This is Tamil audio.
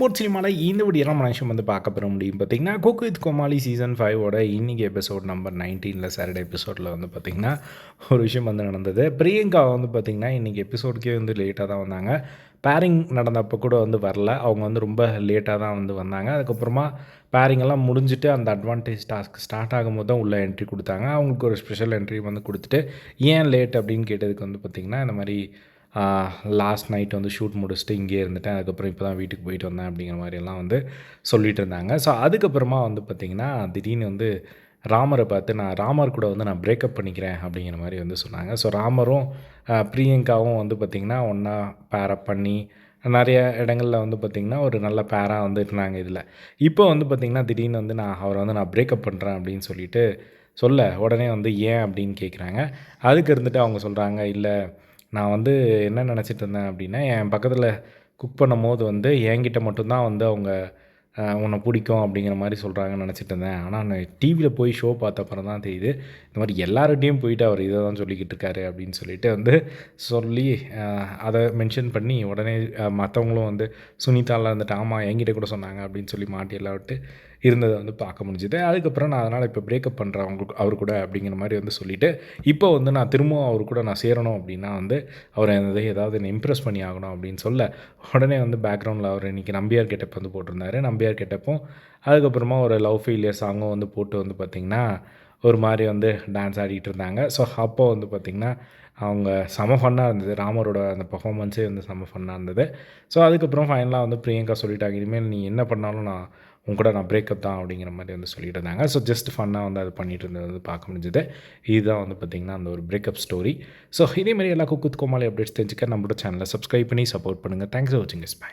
ஸ்போர்ட்ஸ் சினிமாவில் இந்த வீடியோலாம் நிமிஷம் வந்து பார்க்க பெற முடியும். பார்த்தீங்கன்னா குக் வித் கோமாளி சீசன் ஃபைவோட இன்னைக்கு எபிசோட் நம்பர் நைன்டீனில் சாட்டர்டே எபிசோடில் வந்து பார்த்திங்கன்னா ஒரு விஷயம் வந்து நடந்தது. பிரியங்கா வந்து பார்த்திங்கன்னா இன்றைக்கி எபிசோடுக்கே வந்து லேட்டாக தான் வந்தாங்க. பேரிங் நடந்தப்போ கூட வந்து வரல. அவங்க வந்து ரொம்ப லேட்டாக தான் வந்து வந்தாங்க. அதுக்கப்புறமா பேரிங் எல்லாம் முடிஞ்சுட்டு அந்த அட்வான்டேஜ் டாஸ்க் ஸ்டார்ட் ஆகும்போது தான் உள்ளே என்ட்ரி கொடுத்தாங்க. அவங்களுக்கு ஒரு ஸ்பெஷல் என்ட்ரி வந்து கொடுத்துட்டு ஏன் லேட் அப்படின்னு கேட்டதுக்கு வந்து பார்த்திங்கன்னா இந்த மாதிரி லாஸ்ட் நைட் வந்து ஷூட் முடிச்சுட்டு இங்கே இருந்துட்டேன். அதுக்கப்புறம் இப்போ தான் வீட்டுக்கு போயிட்டு வந்தேன் அப்படிங்கிற மாதிரியெல்லாம் வந்து சொல்லிட்டு இருந்தாங்க. ஸோ அதுக்கப்புறமா வந்து பார்த்திங்கன்னா திடீர்னு வந்து ராமரை பார்த்து நான் ராமர் கூட வந்து நான் பிரேக்கப் பண்ணிக்கிறேன் அப்படிங்கிற மாதிரி வந்து சொன்னாங்க. ஸோ ராமரும் பிரியங்காவும் வந்து பார்த்திங்கன்னா ஒன்றா பேரப் பண்ணி நிறைய இடங்களில் வந்து பார்த்திங்கன்னா ஒரு நல்ல பேராக வந்து இருந்தாங்க இதில். இப்போ வந்து பார்த்திங்கன்னா திடீர்னு வந்து நான் அவரை வந்து நான் பிரேக்கப் பண்ணுறேன் அப்படின்னு சொல்லிட்டு சொல்ல உடனே வந்து ஏன் அப்படின்னு கேட்குறாங்க அதுக்கு இருந்துட்டு அவங்க சொல்கிறாங்க இல்லை நான் வந்து என்ன நினச்சிட்டு இருந்தேன் அப்படின்னா என் பக்கத்தில் குக் பண்ணும்போது வந்து என்கிட்ட மட்டும்தான் வந்து அவங்க உன்னை பிடிக்கும் அப்படிங்கிற மாதிரி சொல்கிறாங்கன்னு நினச்சிட்டு இருந்தேன். ஆனால் நான் டிவியில் போய் ஷோ பார்த்தப்பறம் தான் தெரியுது இந்த மாதிரி எல்லார்கிட்டையும் போயிட்டு அவர் இதை தான் சொல்லிக்கிட்டு இருக்காரு அப்படின்னு சொல்லிட்டு வந்து சொல்லி அதை மென்ஷன் பண்ணி உடனே மற்றவங்களும் வந்து சுனிதாவில் இருந்துட்டு ஆமாம் என்கிட்ட கூட சொன்னாங்க அப்படின்னு சொல்லி மாட்டி எல்லாம் விட்டு இருந்ததை வந்து பார்க்க முடிஞ்சுது. அதுக்கப்புறம் நான் அதனால் இப்போ பிரேக்கப் பண்ணுறேன் அவங்க அவர் கூட அப்படிங்கிற மாதிரி வந்து சொல்லிவிட்டு இப்போ வந்து நான் திரும்பவும் அவர் கூட நான் சேரணும் அப்படின்னா வந்து அவரை எதாவது ஏதாவது இம்ப்ரெஸ் பண்ணி ஆகணும் அப்படின்னு சொல்ல உடனே வந்து பேக்ரவுண்டில் அவர் இன்றைக்கி நம்பியார் கிட்ட வந்து போட்டிருந்தாரு. நம்பியார் கேட்டப்போ அதுக்கப்புறமா ஒரு லவ் ஃபெயிலியர் சாங்கும் வந்து போட்டு வந்து பார்த்திங்கன்னா ஒரு மாதிரி வந்து டான்ஸ் ஆடிக்கிட்டு இருந்தாங்க. ஸோ அப்போ வந்து பார்த்திங்கன்னா அவங்க செம ஃபன்னாக இருந்தது. ராமரோட அந்த பர்ஃபாமன்ஸே வந்து செம ஃபன்னாக இருந்தது. ஸோ அதுக்கப்புறம் ஃபைனலாக வந்து பிரியங்கா சொல்லிட்டாங்க இனிமேல் நீ என்ன பண்ணாலும் நான் உங்க கூட நான் பிரேக்கப் தான் அப்படிங்கிற மாதிரி வந்து சொல்லிட்டு இருந்தாங்க. ஸோ ஜஸ்ட் ஃபன்னாக வந்து அது பண்ணிட்டு இருந்தது வந்து பார்க்க முடிஞ்சது. இதுதான் வந்து பார்த்திங்கன்னா அந்த ஒரு பிரேக்கப் ஸ்டோரி ஸோ இதேமாதிரி எல்லா குக்குத் கோமாளி அப்டேட்ஸ் தெரிஞ்சுக்க நம்மளோட சேனலை சப்ஸ்கிரைப் பண்ணி சப்போர்ட் பண்ணுங்கள் தேங்க்ஸ் ஃபார் வாட்சிங் இஸ் பை